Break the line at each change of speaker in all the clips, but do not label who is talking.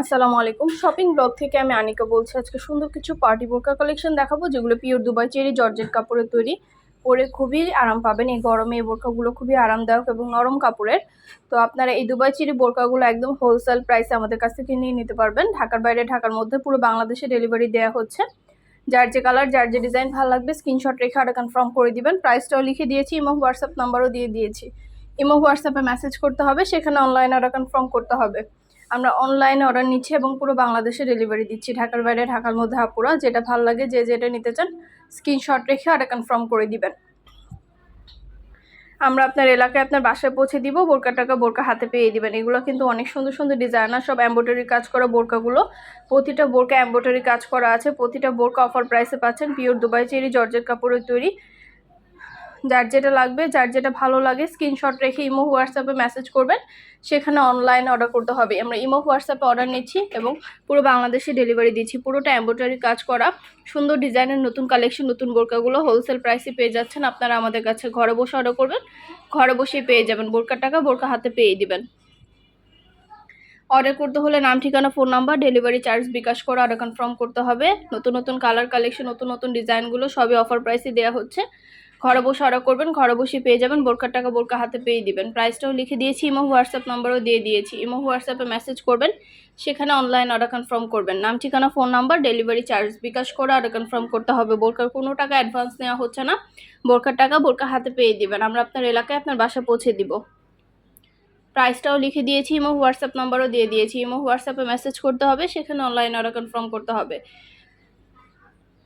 আসসালামু আলাইকুম। Shopping blog থেকে আমি আনিকা বলছি, আজকে সুন্দর কিছু পার্টি বোরকা কালেকশন দেখাবো, যেগুলো পিওর দুবাই চেরি জর্জেট কাপড়ের তৈরি। পরে খুবই আরাম পাবেন, এই গরমে এই বোরকাগুলো খুবই আরামদায়ক এবং নরম কাপড়ের। তো আপনারা এই দুবাই চেরি বোরকাগুলো একদম হোলসেল প্রাইসে আমাদের কাছ থেকে নিয়ে নিতে পারবেন। ঢাকার বাইরে, ঢাকার মধ্যে পুরো বাংলাদেশে ডেলিভারি দেওয়া হচ্ছে। যার যে কালার যার যে ডিজাইন ভালো লাগবে স্ক্রিনশট রেখে অর্ডার কনফার্ম করে দিবেন। প্রাইসটাও লিখে দিয়েছি এবং হোয়াটসঅ্যাপ নাম্বারও দিয়ে দিয়েছি। ইমো হোয়াটসঅ্যাপে মেসেজ করতে হবে, সেখানে অনলাইনে অর্ডার কনফার্ম করতে হবে। আমরা অনলাইনে অর্ডার নিচ্ছি এবং পুরো বাংলাদেশে ডেলিভারি দিচ্ছি। ঢাকার বাইরে, ঢাকার মধ্যে আপুরা, যেটা ভালো লাগে, যে যেটা নিতে চান স্ক্রিনশট রেখে অর্ডার কনফার্ম করে দিবেন। আমরা আপনার এলাকায় আপনার বাসায় পৌঁছে দিব, বোরকা টাকা বোরকা হাতে পেয়ে দিবেন। এগুলো কিন্তু অনেক সুন্দর সুন্দর ডিজাইনার সব এম্ব্রয়ডারি কাজ করা বোরকাগুলো। প্রতিটা বোরকা এম্ব্রয়ডারি কাজ করা আছে, প্রতিটা বোরকা অফার প্রাইসে পাচ্ছেন। পিওর দুবাই চেরি জর্জের কাপড়ের তৈরি। যার যেটা লাগবে, যার যেটা ভালো লাগে স্ক্রিনশট রেখে ইমো হোয়াটসঅ্যাপে মেসেজ করবেন। সেখানে অনলাইনে অর্ডার করতে হবে। আমরা ইমো হোয়াটসঅ্যাপে অর্ডার নিচ্ছি এবং পুরো বাংলাদেশে ডেলিভারি দিচ্ছি। পুরোটা এম্ব্রয়ডারি কাজ করা। সুন্দর ডিজাইনের নতুন কালেকশন নতুন বোরকাগুলো হোলসেল প্রাইসে পেয়ে যাচ্ছেন। আপনারা আমাদের কাছে ঘরে বসে অর্ডার করবেন। ঘরে বসেই পেয়ে যাবেন। বোরকার টাকা বোরকা হাতে পেয়ে দিবেন। অর্ডার করতে হলে নাম, ঠিকানা phone number delivery charge bKash করে অর্ডার কনফার্ম করতে হবে। নতুন নতুন কালার কালেকশন নতুন নতুন ডিজাইনগুলো সবই অফার প্রাইসে দেওয়া হচ্ছে। ঘরে বসে অর্ডার করবেন, ঘরে বসে পেয়ে যাবেন বোরকার টাকা বোরকা হাতে পেয়ে দিবেন। প্রাইসটাও লিখে দিয়েছি, ইমো, হোয়াটসঅ্যাপ নাম্বারও দিয়ে দিয়েছি। ইমো, হোয়াটসঅ্যাপে মেসেজ করবেন, সেখানে অনলাইন অর্ডার কনফার্ম করবেন। নাম, ঠিকানা phone number delivery charge bKash করে অর্ডার কনফার্ম করতে হবে। বোরকার কোনো টাকা অ্যাডভান্স নেওয়া হচ্ছে না বোরকার টাকা বোরকা হাতে পেয়ে দিবেন। আমরা আপনার এলাকায় আপনার বাসা পৌঁছে দিব। প্রাইসটাও লিখে দিয়েছি, ইমো, হোয়াটসঅ্যাপ নাম্বারও দিয়ে দিয়েছি। ইমো, হোয়াটসঅ্যাপে মেসেজ করতে হবে, সেখানে অনলাইন অর্ডার কনফার্ম করতে হবে।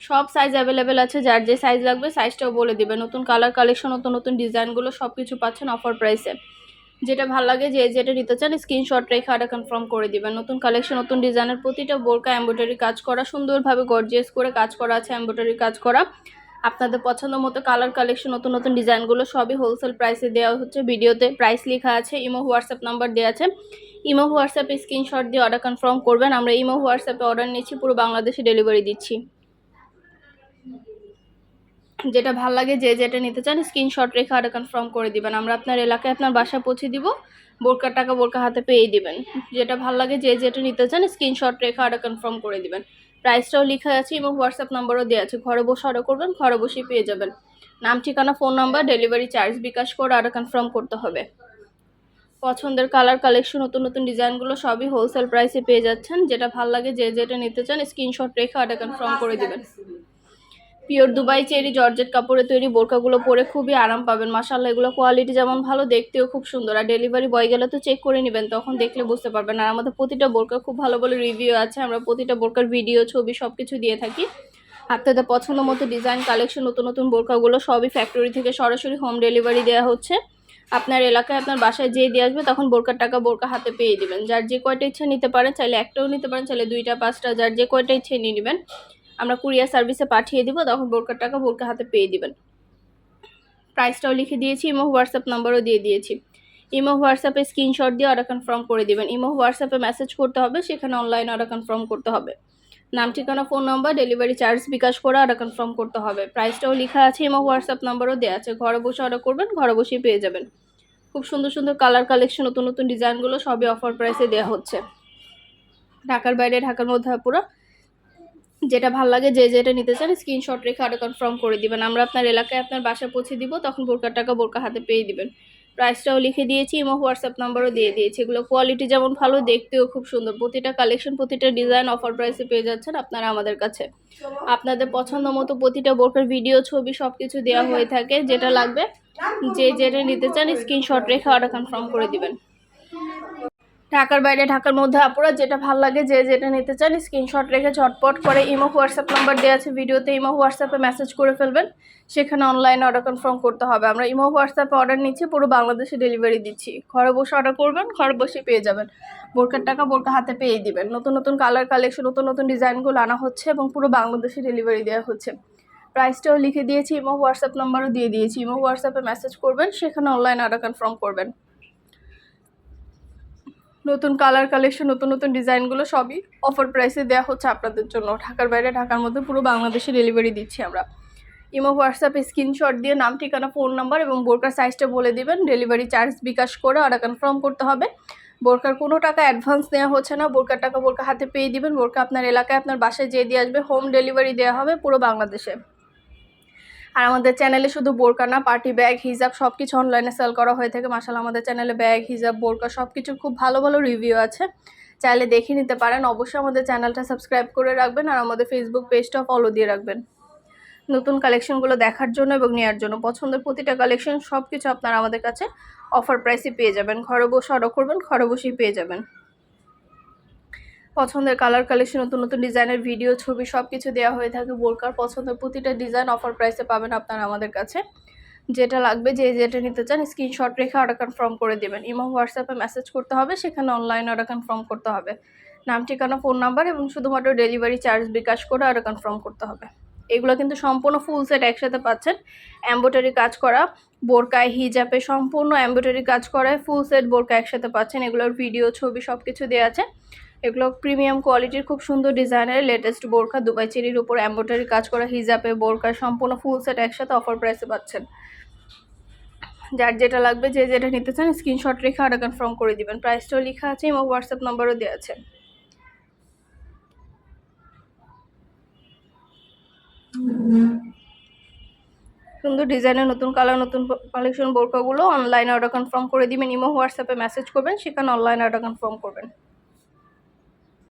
সব সাইজ অ্যাভেলেবেল আছে, যার যে সাইজ লাগবে সাইজটাও বলে দিবে। নতুন কালার কালেকশন নতুন নতুন ডিজাইনগুলো সব কিছু পাচ্ছেন অফার প্রাইসে যেটা ভালো লাগে, যে যেটা নিতে চান স্ক্রিনশট রেখে অর্ডার কনফার্ম করে দিবেন। নতুন কালেকশন নতুন ডিজাইনের প্রতিটা বোরকা এম্ব্রয়ডারি কাজ করা, সুন্দরভাবে গর্জিয়াস করে কাজ করা আছে এম্ব্রয়ডারি কাজ করা। আপনাদের পছন্দ মতো কালার কালেকশন নতুন নতুন ডিজাইনগুলো সবই হোলসেল প্রাইসে দেওয়া হচ্ছে। ভিডিওতে প্রাইস লেখা আছে ইমো হোয়াটসঅ্যাপ নাম্বার দেওয়া আছে। ইমো হোয়াটসঅ্যাপে স্ক্রিনশট দিয়ে অর্ডার কনফার্ম করবেন। আমরা ইমো হোয়াটসঅ্যাপে অর্ডার নিচ্ছি, পুরো বাংলাদেশে ডেলিভারি দিচ্ছি। যেটা ভালো লাগে যে যেটা নিতে চান স্ক্রিনশট রেখে অর্ডার কনফার্ম করে দিবেন। আমরা আপনার এলাকায় আপনার বাসা পৌঁছে দিব, বোরকার টাকা বোরকা হাতে পেয়ে দিবেন। যেটা ভালো লাগে যে যেটা নিতে চান স্ক্রিনশট রেখে অর্ডার কনফার্ম করে দিবেন। প্রাইসটাও লেখা আছে এবং হোয়াটসঅ্যাপ নাম্বারও দেওয়া আছে। ঘরে বসে অর্ডার করবেন, ঘরে বসেই পেয়ে যাবেন। নাম, ঠিকানা phone number delivery charge bKash করে অর্ডার কনফার্ম করতে হবে। পছন্দের কালার কালেকশন নতুন নতুন ডিজাইনগুলো সবই হোলসেল প্রাইসে পেয়ে যাচ্ছেন। যেটা ভালো লাগে যে যেটা নিতে চান স্ক্রিনশট রেখে অর্ডার কনফার্ম করে দিবেন। পিওর দুবাই চেরি, জর্জেট কাপড়ে তৈরি বোরকাগুলো পরে খুবই আরাম পাবেন। মাসাল্লাহ এগুলো কোয়ালিটি যেমন ভালো, দেখতেও খুব সুন্দর। আর ডেলিভারি বয় গেলে তো চেক করে নেবেন, তখন দেখলে বুঝতে পারবেন। আর আমাদের প্রতিটা বোরকা খুব ভালো ভালো রিভিউ আছে, আমরা প্রতিটা বোরকার ভিডিও ছবি সব কিছু দিয়ে থাকি। আপনাদের পছন্দ মতো ডিজাইন কালেকশন নতুন নতুন বোরকাগুলো সবই ফ্যাক্টরি থেকে সরাসরি হোম ডেলিভারি দেওয়া হচ্ছে। আপনার এলাকায় আপনার বাসায় যেয়ে দিয়ে আসবে, তখন বোরকার টাকা বোরকা হাতে পেয়ে দিবেন। যার যে কয়টা ইচ্ছে নিতে পারেন, চাইলে একটাও নিতে পারেন, চাইলে দুইটা, পাঁচটা, যার যে কয়টা ইচ্ছে নিয়ে নেবেন। আমরা কুরিয়ার সার্ভিসে পাঠিয়ে দিব, তখন বোরকার টাকা বোরকা হাতে পেয়ে দিবেন। প্রাইসটাও লিখে দিয়েছি, ইমো হোয়াটসঅ্যাপ নাম্বারও দিয়ে দিয়েছি। ইমো হোয়াটসঅ্যাপে স্ক্রিনশট দিয়ে অর্ডার কনফার্ম করে দিবেন। ইমো হোয়াটসঅ্যাপে মেসেজ করতে হবে, সেখানে অনলাইন অর্ডার কনফার্ম করতে হবে। নাম, ঠিকানা phone number delivery charge bKash করে অর্ডার কনফার্ম করতে হবে। প্রাইসটাও লেখা আছে, ইমো হোয়াটসঅ্যাপ নাম্বারও দেওয়া আছে। ঘরে বসে অর্ডার করবেন, ঘরে বসেই পেয়ে যাবেন। খুব সুন্দর সুন্দর কালার কালেকশন নতুন নতুন ডিজাইনগুলো সবই অফার প্রাইসে দেওয়া হচ্ছে। ঢাকার বাইরে, ঢাকার মধ্যে পুরো যেটা ভালো লাগে, যে যেটা নিতে চান স্ক্রিনশট রেখে অর্ডার কনফার্ম করে দিবেন। আমরা আপনার এলাকায় আপনার বাসা পৌঁছে দিব, তখন বোরকার টাকা বোরকা হাতে পেয়ে দিবেন। প্রাইসটাও লিখে দিয়েছি এবং হোয়াটসঅ্যাপ নাম্বারও দিয়ে দিয়েছি। এগুলো কোয়ালিটি যেমন ভালো, দেখতেও খুব সুন্দর। প্রতিটা কালেকশন প্রতিটা ডিজাইন অফার প্রাইসে পেয়ে যাচ্ছেন আপনারা আমাদের কাছে। আপনাদের পছন্দ মতো প্রতিটা বোরকার ভিডিও ছবি সব কিছু দেওয়া হয়ে থাকে। যেটা লাগবে, যে যেটা নিতে চান স্ক্রিনশট রেখে অর্ডার কনফার্ম করে দিবেন। ঢাকার বাইরে, ঢাকার মধ্যে আপুরা যেটা ভালো লাগে, যে যেটা নিতে চান স্ক্রিনশট রেখে ঝটপট করে ইমো, হোয়াটসঅ্যাপ নাম্বার দেওয়া আছে ভিডিওতে, ইমো, হোয়াটসঅ্যাপে মেসেজ করে ফেলবেন। সেখানে অনলাইনে অর্ডার কনফার্ম করতে হবে। আমরা ইমো, হোয়াটসঅ্যাপে অর্ডার নিচ্ছি, পুরো বাংলাদেশে ডেলিভারি দিচ্ছি। ঘরে বসে অর্ডার করবেন, ঘরে বসে পেয়ে যাবেন। বোরকার টাকা বোরকা হাতে পেয়ে দিবেন। নতুন নতুন কালার কালেকশন নতুন নতুন ডিজাইনগুলো আনা হচ্ছে এবং পুরো বাংলাদেশে ডেলিভারি দেওয়া হচ্ছে। প্রাইসটাও লিখে দিয়েছি, ইমো, হোয়াটসঅ্যাপ নাম্বারও দিয়ে দিয়েছি। ইমো, হোয়াটসঅ্যাপে মেসেজ করবেন, সেখানে অনলাইনে অর্ডার কনফার্ম করবেন। নতুন কালার কালেকশন নতুন নতুন ডিজাইনগুলো সবই অফার প্রাইসে দেওয়া হচ্ছে আপনাদের জন্য। ঢাকার বাইরে, ঢাকার মধ্যে পুরো বাংলাদেশে ডেলিভারি দিচ্ছি আমরা। ইমো হোয়াটসঅ্যাপে স্ক্রিনশট দিয়ে নাম, ঠিকানা ফোন নাম্বার এবং বোরকার সাইজটা বলে দিবেন। ডেলিভারি চার্জ বিকাশ করে অর্ডার কনফার্ম করতে হবে। বোরকার কোনো টাকা অ্যাডভান্স দেওয়া হচ্ছে না। বোরকার টাকা বোরকা হাতে পেয়ে দিবেন। বোরকা আপনার এলাকায়, আপনার বাসায় যেয়ে দিয়ে আসবে হোম ডেলিভারি দেওয়া হবে পুরো বাংলাদেশে। আর আমাদের চ্যানেলে শুধু বোরকা না পার্টি ব্যাগ হিজাব সব কিছু অনলাইনে সেল করা হয়ে থাকে। মাসাল আমাদের চ্যানেলে ব্যাগ হিজাব বোরকা সব কিছুর খুব ভালো ভালো রিভিউ আছে। চাইলে দেখে নিতে পারেন। অবশ্যই আমাদের চ্যানেলটা সাবস্ক্রাইব করে রাখবেন আর আমাদের ফেসবুক পেজটা ফলো দিয়ে রাখবেন। নতুন কালেকশনগুলো দেখার জন্য এবং নেওয়ার জন্য পছন্দের প্রতিটা কালেকশন সব কিছু আপনারা আমাদের কাছে অফার প্রাইসে পেয়ে যাবেন। ঘরে বসে অর্ডার করবেন, ঘরে বসেই পেয়ে যাবেন। পছন্দের কালার কালেকশন নতুন নতুন ডিজাইনের ভিডিও ছবি সব কিছু দেওয়া হয়ে থাকে। বোরকার পছন্দের প্রতিটা ডিজাইন অফার প্রাইসে পাবেন আপনারা আমাদের কাছে। যেটা লাগবে, যে যেটা নিতে চান স্ক্রিনশট রেখে অর্ডার কনফার্ম করে দেবেন। ইমো হোয়াটসঅ্যাপে মেসেজ করতে হবে, সেখানে অনলাইন অর্ডার কনফার্ম করতে হবে। নাম, ঠিকানা ফোন নাম্বার এবং শুধুমাত্র ডেলিভারি চার্জ বিকাশ করে অর্ডার কনফার্ম করতে হবে। এগুলো কিন্তু সম্পূর্ণ ফুল সেট একসাথে পাচ্ছেন। এম্ব্রয়ডারি কাজ করা, বোরকায় হিজাবে সম্পূর্ণ এম্ব্রয়ডারি কাজ করায় ফুল সেট বোরকা একসাথে পাচ্ছেন। এগুলোর ভিডিও ছবি সব কিছু দেওয়া আছে। এগুলো প্রিমিয়াম কোয়ালিটির খুব সুন্দর ডিজাইনের লেটেস্ট বোরখা, দুবাই চেরির উপর এম্ব্রয়ডারি কাজ করা হিজাবে বোরখা, সম্পূর্ণ ফুল সেট একসাথে অফার প্রাইসে পাচ্ছেন। যার যেটা লাগবে, যে যেটা নিতে চান স্ক্রিনশট রেখে অর্ডার কনফার্ম করে দিবেন। প্রাইসটাও লেখা আছে, এবং হোয়াটসঅ্যাপ নাম্বারও দেওয়া আছে। সুন্দর ডিজাইনের নতুন কালার নতুন কালেকশন বোরকাগুলো অনলাইনে অর্ডার কনফার্ম করে দিবেন। ইমো হোয়াটসঅ্যাপে মেসেজ করবেন, সেখানে অনলাইনে অর্ডার কনফার্ম করবেন।